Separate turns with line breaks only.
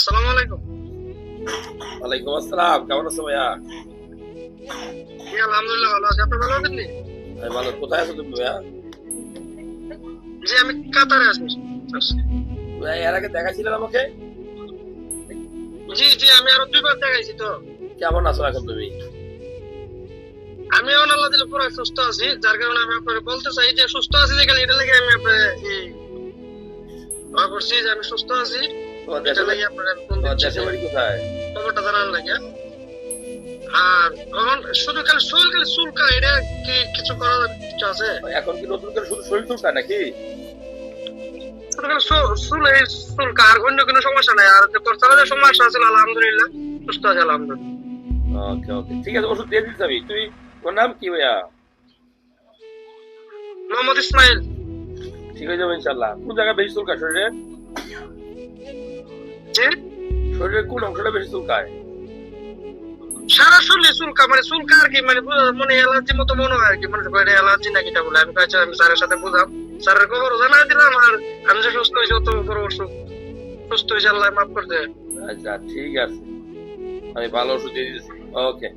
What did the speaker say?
আসসালামু আলাইকুম
ওয়ালাইকুম আসসালাম কেমন আছো ভাইয়া?
জি আলহামদুলিল্লাহ ভালো আছি। আপনি ভালো আছেন নি?
আমি ভালো। কোথায় আছো তুমি ভাইয়া?
জি আমি কাতারে আছি।
ভাই এর আগে দেখাছিলেন আমাকে?
জি জি আমি আরও দুইবার দেখাইছি তো।
কেমন আছো এখন তুমি?
আমি এখন আল্লাহ দিলে পুরো সুস্থ আছি যার কারণে আমি আপনাকে বলতে চাই যে সুস্থ আছি যে এটা লাগে আমি আপনার এই করছি যে আমি সুস্থ আছি।
তোমার
এটা
দেশের
লাগে
বাড়ি
আপনার আমি ফোন
তোমার
দিচ্ছি
দেশের বাড়ি কোথায়?
খবরটা জানার লাগে। আর এখন শুধু খালি শরীর খালি চুলকা এটা কি কিছু করার আছে?
এখন কি নতুন করে শুধু শরীর চুলকায় নাকি?
শুধু খালি চুল- চুল এই চুলকা আর অন্য কোনো সমস্যা নাই। আর সমস্যা আছে আলহামদুলিল্লাহ সুস্থ আছে আলহামদুলিল্লাহ।
ওকে ওকে। ঠিক আছে ওষুধ দিয়ে দিতে তোমার নাম কি ভাইয়া?
মোহাম্মদ ইসমাইল।
ঠিক যাবে ইনশাল্লাহ কোন জায়গায় বেশি চুলকায় শরীরে? শরীরের কোন অংশটা বেশি চুলকায়?
সারা শরীরে চুলকা মানে চুলকা আর কি? মানে মনে অ্যালার্জি মতো মনে হয় আর কি? মানে এটা অ্যালার্জি নাকি তা বলে? আমি কাছে আমি স্যারের সাথে বুঝাম। স্যারের খবর জানা দিলাম আর আমি যে সুস্থ হয়েছি অত বড় অসুখ সুস্থ হয়েছে আল্লাহ মাফ করতে
আচ্ছা ঠিক আছে। আমি ভালো ওষুধ দিয়ে দিচ্ছি ওকে।